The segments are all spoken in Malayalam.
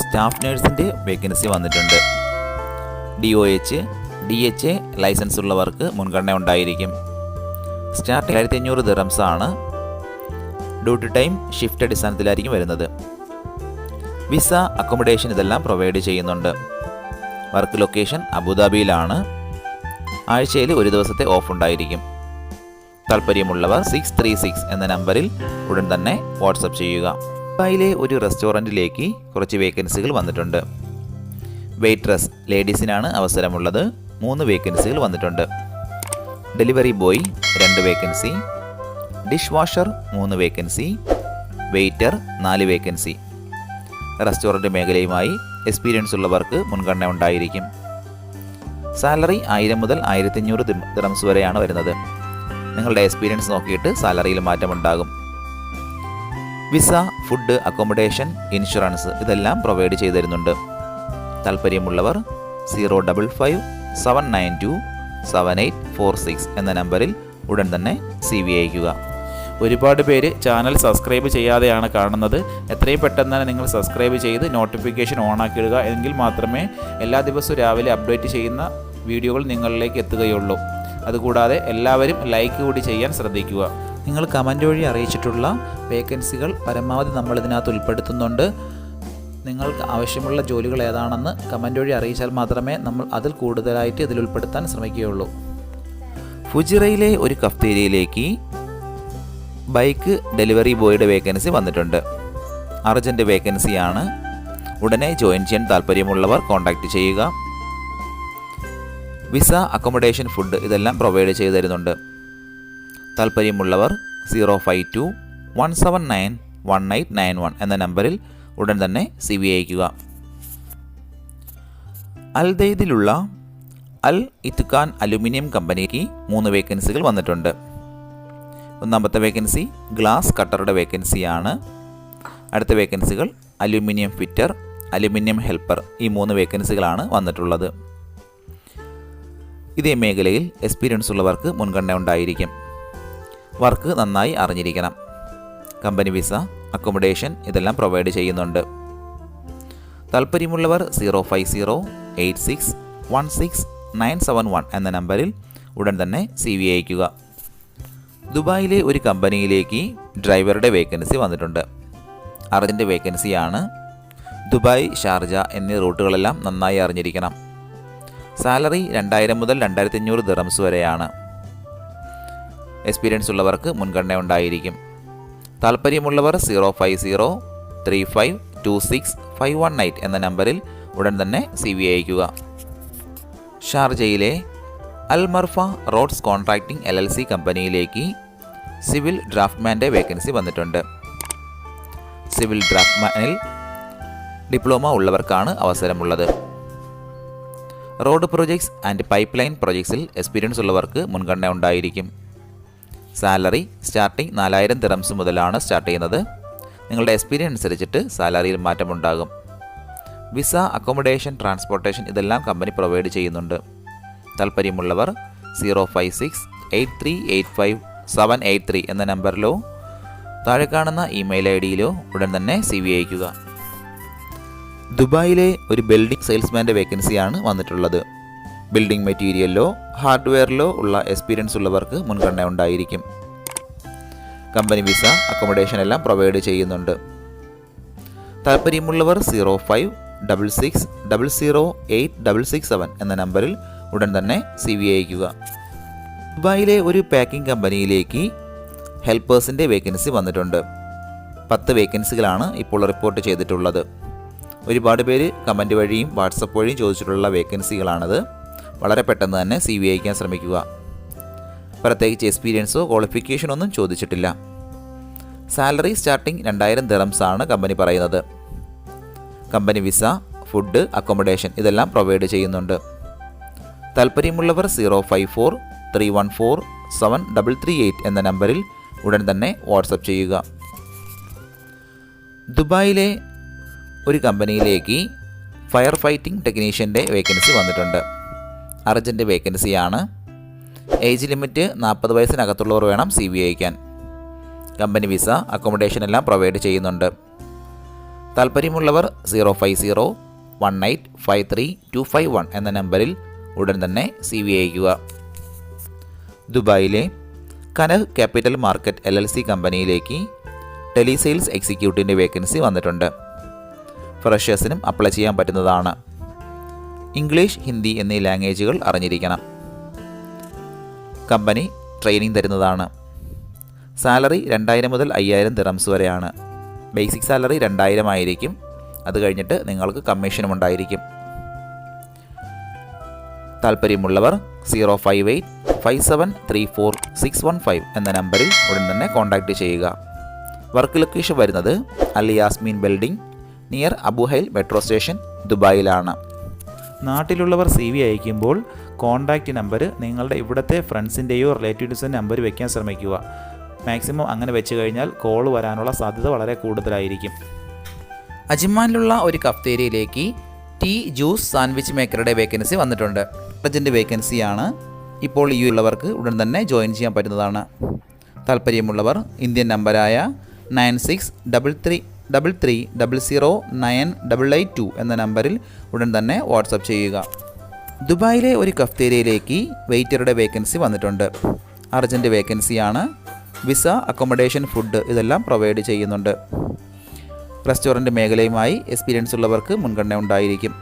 സ്റ്റാഫ് നഴ്സിന്റെ വേക്കൻസി വന്നിട്ടുണ്ട്. D O H D H A license ഉള്ളവർക്ക് മുൻഗണന ഉണ്ടായിരിക്കും. സ്റ്റാർട്ട് ആയിരത്തി അഞ്ഞൂറ് ആണ് ഡ്യൂട്ടി ടൈം ഷിഫ്റ്റ് അടിസ്ഥാനത്തിലായിരിക്കും വരുന്നത്. വിസ അക്കോമഡേഷൻ ഇതെല്ലാം പ്രൊവൈഡ് ചെയ്യുന്നുണ്ട്. വർക്ക് ലൊക്കേഷൻ അബുദാബിയിലാണ്. ആഴ്ചയിൽ ഒരു ദിവസത്തെ ഓഫ് ഉണ്ടായിരിക്കും. താല്പര്യമുള്ളവർ സിക്സ് ത്രീ സിക്സ് എന്ന നമ്പറിൽ ഉടൻ തന്നെ വാട്സപ്പ് ചെയ്യുക. ദുബായിലെ ഒരു റെസ്റ്റോറന്റിലേക്ക് കുറച്ച് വേക്കൻസികൾ വന്നിട്ടുണ്ട്. വെയിട്രസ് ലേഡീസിനാണ് അവസരമുള്ളത്. മൂന്ന് വേക്കൻസികൾ വന്നിട്ടുണ്ട്. ഡെലിവറി ബോയ് രണ്ട് വേക്കൻസി. ഡിഷ് വാഷർ മൂന്ന് വേക്കൻസി. വെയിറ്റർ നാല് വേക്കൻസി. റെസ്റ്റോറന്റ് മേഖലയുമായി എക്സ്പീരിയൻസ് ഉള്ളവർക്ക് മുൻഗണന ഉണ്ടായിരിക്കും. സാലറി ആയിരം മുതൽ ആയിരത്തി അഞ്ഞൂറ് ദിറംസ് വരെയാണ് വരുന്നത്. നിങ്ങളുടെ എക്സ്പീരിയൻസ് നോക്കിയിട്ട് സാലറിയിൽ മാറ്റമുണ്ടാകും. വിസ ഫുഡ് അക്കോമഡേഷൻ ഇൻഷുറൻസ് ഇതെല്ലാം പ്രൊവൈഡ് ചെയ്തു തരുന്നുണ്ട് താല്പര്യമുള്ളവർ zero double five seven nine two seven eight four six എന്ന നമ്പറിൽ ഉടൻ തന്നെ സി വി അയക്കുക ഒരുപാട് പേര് ചാനൽ സബ്സ്ക്രൈബ് ചെയ്യാതെയാണ് കാണുന്നത്. എത്രയും പെട്ടെന്ന് തന്നെ നിങ്ങൾ സബ്സ്ക്രൈബ് ചെയ്ത് നോട്ടിഫിക്കേഷൻ ഓൺ ഓണാക്കിയിടുക എങ്കിൽ മാത്രമേ എല്ലാ ദിവസവും രാവിലെ അപ്ഡേറ്റ് ചെയ്യുന്ന വീഡിയോകൾ നിങ്ങളിലേക്ക് എത്തുകയുള്ളൂ. അതുകൂടാതെ എല്ലാവരും ലൈക്ക് കൂടി ചെയ്യാൻ ശ്രദ്ധിക്കുക. നിങ്ങൾ കമന്റ് വഴി അറിയിച്ചിട്ടുള്ള വേക്കൻസികൾ പരമാവധി നമ്മൾ ഇതിനകത്ത് ഉൾപ്പെടുത്തുന്നുണ്ട്. നിങ്ങൾക്ക് ആവശ്യമുള്ള ജോലികൾ ഏതാണെന്ന് കമന്റ് വഴി അറിയിച്ചാൽ മാത്രമേ നമ്മൾ അതിൽ കൂടുതലായിട്ട് ഇതിൽ ഉൾപ്പെടുത്താൻ ശ്രമിക്കുകയുള്ളൂ. ഫുജിറയിലെ ഒരു കഫ്തേരിയയിലേക്ക് ബൈക്ക് ഡെലിവറി ബോയുടെ വേക്കൻസി വന്നിട്ടുണ്ട്. അർജന്റ് വേക്കൻസിയാണ്. ഉടനെ ജോയിൻ ചെയ്യാൻ താല്പര്യമുള്ളവർ കോൺടാക്റ്റ് ചെയ്യുക. വിസ അക്കോമഡേഷൻ ഫുഡ് ഇതെല്ലാം പ്രൊവൈഡ് ചെയ്തു തരുന്നുണ്ട്. താല്പര്യമുള്ളവർ zero five two one seven nine one eight nine one എന്ന നമ്പറിൽ ഉടൻ തന്നെ സി വി അയക്കുക അൽദൈദിലുള്ള അൽ ഇത്തുഖാൻ അലുമിനിയം കമ്പനിക്ക് മൂന്ന് വേക്കൻസികൾ വന്നിട്ടുണ്ട്. ഒന്നാമത്തെ വേക്കൻസി ഗ്ലാസ് കട്ടറുടെ വേക്കൻസിയാണ്. അടുത്ത വേക്കൻസികൾ അലുമിനിയം ഫിറ്റർ അലുമിനിയം ഹെൽപ്പർ ഈ മൂന്ന് വേക്കൻസികളാണ് വന്നിട്ടുള്ളത്. ഇതേ മേഖലയിൽ എക്സ്പീരിയൻസ് ഉള്ളവർക്ക് മുൻഗണന ഉണ്ടായിരിക്കും. വർക്ക് നന്നായി അറിഞ്ഞിരിക്കണം. കമ്പനി വിസ അക്കോമഡേഷൻ ഇതെല്ലാം പ്രൊവൈഡ് ചെയ്യുന്നുണ്ട്. താല്പര്യമുള്ളവർ zero five zero eight six one six nine seven one എന്ന നമ്പറിൽ ഉടൻ തന്നെ സി വി അയക്കുക ദുബായിലെ ഒരു കമ്പനിയിലേക്ക് ഡ്രൈവറുടെ വേക്കൻസി വന്നിട്ടുണ്ട്. അർജന്റ് വേക്കൻസിയാണ് ദുബായ് ഷാർജ എന്നീ റൂട്ടുകളെല്ലാം നന്നായി അറിഞ്ഞിരിക്കണം. സാലറി രണ്ടായിരം മുതൽ രണ്ടായിരത്തി അഞ്ഞൂറ് ദിറംസ് വരെയാണ്. എക്സ്പീരിയൻസ് ഉള്ളവർക്ക് മുൻഗണന ഉണ്ടായിരിക്കും. താല്പര്യമുള്ളവർ zero five zero three five two six five one eight എന്ന നമ്പറിൽ ഉടൻ തന്നെ സി വി അയക്കുക ഷാർജയിലെ അൽമർഫ roads contracting L L C കമ്പനിയിലേക്ക് സിവിൽ ഡ്രാഫ്റ്റ്മാന്റെ വേക്കൻസി വന്നിട്ടുണ്ട്. സിവിൽ ഡ്രാഫ്റ്റ്മാനിൽ ഡിപ്ലോമ ഉള്ളവർക്കാണ് അവസരമുള്ളത്. Road projects and pipe line പ്രൊജക്ട്സിൽ എക്സ്പീരിയൻസ് ഉള്ളവർക്ക് മുൻഗണന ഉണ്ടായിരിക്കും. സാലറി സ്റ്റാർട്ടിംഗ് നാലായിരം തിറംസ് മുതലാണ് സ്റ്റാർട്ട് ചെയ്യുന്നത്. നിങ്ങളുടെ എക്സ്പീരിയൻസ് അനുസരിച്ചിട്ട് സാലറിയിൽ മാറ്റമുണ്ടാകും വിസ അക്കോമഡേഷൻ ട്രാൻസ്പോർട്ടേഷൻ ഇതെല്ലാം കമ്പനി പ്രൊവൈഡ് ചെയ്യുന്നുണ്ട്. താല്പര്യമുള്ളവർ zero five six eight three eight five seven eight three എന്ന നമ്പറിലോ താഴെ കാണുന്ന ഇമെയിൽ ഐ ഡിയിലോ ഉടൻ തന്നെ സി വി അയക്കുക ദുബായിലെ ഒരു ബിൽഡിംഗ് സെയിൽസ്മാന്റെ വേക്കൻസിയാണ് വന്നിട്ടുള്ളത്. ബിൽഡിംഗ് മെറ്റീരിയലിലോ ഹാർഡ്വെയറിലോ ഉള്ള എക്സ്പീരിയൻസ് ഉള്ളവർക്ക് മുൻഗണന ഉണ്ടായിരിക്കും. കമ്പനി വിസ അക്കോമഡേഷൻ എല്ലാം പ്രൊവൈഡ് ചെയ്യുന്നുണ്ട്. താല്പര്യമുള്ളവർ zero five double six double zero eight double six seven എന്ന നമ്പറിൽ ഉടൻ തന്നെ സി വി അയക്കുക ദുബായിലെ ഒരു പാക്കിംഗ് കമ്പനിയിലേക്ക് ഹെൽപ്പേഴ്സിന്റെ വേക്കൻസി വന്നിട്ടുണ്ട്. പത്ത് വേക്കൻസികളാണ് ഇപ്പോൾ റിപ്പോർട്ട് ചെയ്തിട്ടുള്ളത്. ഒരുപാട് പേര് കമന്റ് വഴിയും വാട്സപ്പ് വഴിയും ചോദിച്ചിട്ടുള്ള വേക്കൻസികളാണത് വളരെ പെട്ടെന്ന് തന്നെ സി വി അയക്കാൻ ശ്രമിക്കുക. പ്രത്യേകിച്ച് എക്സ്പീരിയൻസോ ക്വാളിഫിക്കേഷനോ ഒന്നും ചോദിച്ചിട്ടില്ല. സാലറി സ്റ്റാർട്ടിംഗ് രണ്ടായിരം ദിറംസ് ആണ് കമ്പനി പറയുന്നത്. കമ്പനി വിസ ഫുഡ് അക്കോമഡേഷൻ ഇതെല്ലാം പ്രൊവൈഡ് ചെയ്യുന്നുണ്ട്. താല്പര്യമുള്ളവർ zero five four three one four seven double three eight എന്ന നമ്പറിൽ ഉടൻ തന്നെ വാട്സപ്പ് ചെയ്യുക. ദുബായിലെ ഒരു കമ്പനിയിലേക്ക് ഫയർ ഫൈറ്റിംഗ് ടെക്നീഷ്യന്റെ വേക്കൻസി വന്നിട്ടുണ്ട്. അർജന്റ് വേക്കൻസിയാണ്. ഏജ് ലിമിറ്റ് നാൽപ്പത് വയസ്സിനകത്തുള്ളവർ വേണം സി വി അയക്കാൻ കമ്പനി വിസ അക്കോമഡേഷൻ എല്ലാം പ്രൊവൈഡ് ചെയ്യുന്നുണ്ട്. താല്പര്യമുള്ളവർ zero five zero one eight five three two five one എന്ന നമ്പറിൽ ഉടൻ തന്നെ സി വി അയക്കുക ദുബായിലെ കനഹ് capital market L L C കമ്പനിയിലേക്ക് ടെലിസെയിൽസ് എക്സിക്യൂട്ടീവിന്റെ വേക്കൻസി വന്നിട്ടുണ്ട്. ഫ്രഷേഴ്സിനും അപ്ലൈ ചെയ്യാൻ പറ്റുന്നതാണ്. ഇംഗ്ലീഷ് ഹിന്ദി എന്നീ ലാംഗ്വേജുകൾ അറിഞ്ഞിരിക്കണം. കമ്പനി ട്രെയിനിങ് തരുന്നതാണ്. സാലറി രണ്ടായിരം മുതൽ അയ്യായിരം ദിറംസ് വരെയാണ്. ബേസിക് സാലറി രണ്ടായിരം ആയിരിക്കും. അത് കഴിഞ്ഞിട്ട് നിങ്ങൾക്ക് കമ്മീഷനും ഉണ്ടായിരിക്കും. താല്പര്യമുള്ളവർ zero five eight five seven three four six one five എന്ന നമ്പറിൽ ഉടൻ തന്നെ കോൺടാക്റ്റ് ചെയ്യുക. വർക്ക് ലൊക്കേഷൻ വരുന്നത് Al Yasmeen building near Abu Hail metro station ദുബായിലാണ്. നാട്ടിലുള്ളവർ സി വി അയക്കുമ്പോൾ കോൺടാക്റ്റ് നമ്പർ നിങ്ങളുടെ ഇവിടുത്തെ ഫ്രണ്ട്സിന്റെയോ റിലേറ്റീവ്സിന്റെ നമ്പർ വയ്ക്കാൻ ശ്രമിക്കുക. മാക്സിമം അങ്ങനെ വെച്ച് കഴിഞ്ഞാൽ കോൾ വരാനുള്ള സാധ്യത വളരെ കൂടുതലായിരിക്കും. അജിമാനിലുള്ള ഒരു കഫ്തേരിയയിലേക്ക് ടീ ജ്യൂസ് സാൻഡ്വിച്ച് മേക്കറുടെ വേക്കൻസി വന്നിട്ടുണ്ട്. അർജന്റ് വേക്കൻസിയാണ് ഇപ്പോൾ ഈ ഉള്ളവർക്ക് ഉടൻ തന്നെ ജോയിൻ ചെയ്യാൻ പറ്റുന്നതാണ്. താല്പര്യമുള്ളവർ Indian നമ്പരായ nine six double three double three double zero nine double eight two എന്ന നമ്പറിൽ ഉടൻ തന്നെ വാട്സപ്പ് ചെയ്യുക. ദുബായിലെ ഒരു കഫ്തേരിയയിലേക്ക് വെയിറ്ററുടെ വേക്കൻസി വന്നിട്ടുണ്ട്. അർജന്റ് വേക്കൻസിയാണ് വിസ അക്കോമഡേഷൻ ഫുഡ് ഇതെല്ലാം പ്രൊവൈഡ് ചെയ്യുന്നുണ്ട്. റെസ്റ്റോറന്റ് മേഖലയുമായി എക്സ്പീരിയൻസ് ഉള്ളവർക്ക് മുൻഗണന ഉണ്ടായിരിക്കും.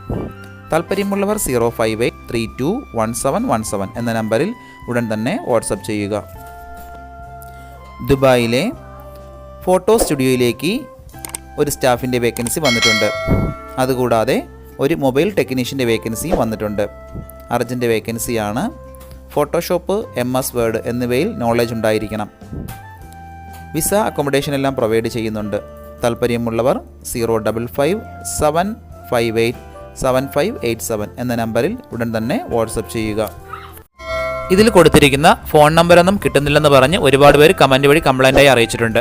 താല്പര്യമുള്ളവർ zero five eight three two one seven one seven എന്ന നമ്പറിൽ ഉടൻ തന്നെ വാട്സപ്പ് ചെയ്യുക. ദുബായിലെ ഫോട്ടോ സ്റ്റുഡിയോയിലേക്ക് ഒരു സ്റ്റാഫിന്റെ വേക്കൻസി വന്നിട്ടുണ്ട്. അതുകൂടാതെ ഒരു മൊബൈൽ ടെക്നീഷ്യന്റെ വേക്കൻസിയും വന്നിട്ടുണ്ട്. അർജന്റ് വേക്കൻസിയാണ് ഫോട്ടോഷോപ്പ് എം എസ് വേർഡ് എന്നിവയിൽ നോളജ് ഉണ്ടായിരിക്കണം. വിസ അക്കോമഡേഷൻ എല്ലാം പ്രൊവൈഡ് ചെയ്യുന്നുണ്ട്. താല്പര്യമുള്ളവർ zero double five seven five eight seven five eight seven എന്ന നമ്പറിൽ ഉടൻ തന്നെ വാട്സപ്പ് ചെയ്യുക. ഇതിൽ കൊടുത്തിരിക്കുന്ന ഫോൺ നമ്പറൊന്നും കിട്ടുന്നില്ലെന്ന് പറഞ്ഞ് ഒരുപാട് പേര് കമന്റ് വഴി കംപ്ലൈന്റായി അറിയിച്ചിട്ടുണ്ട്.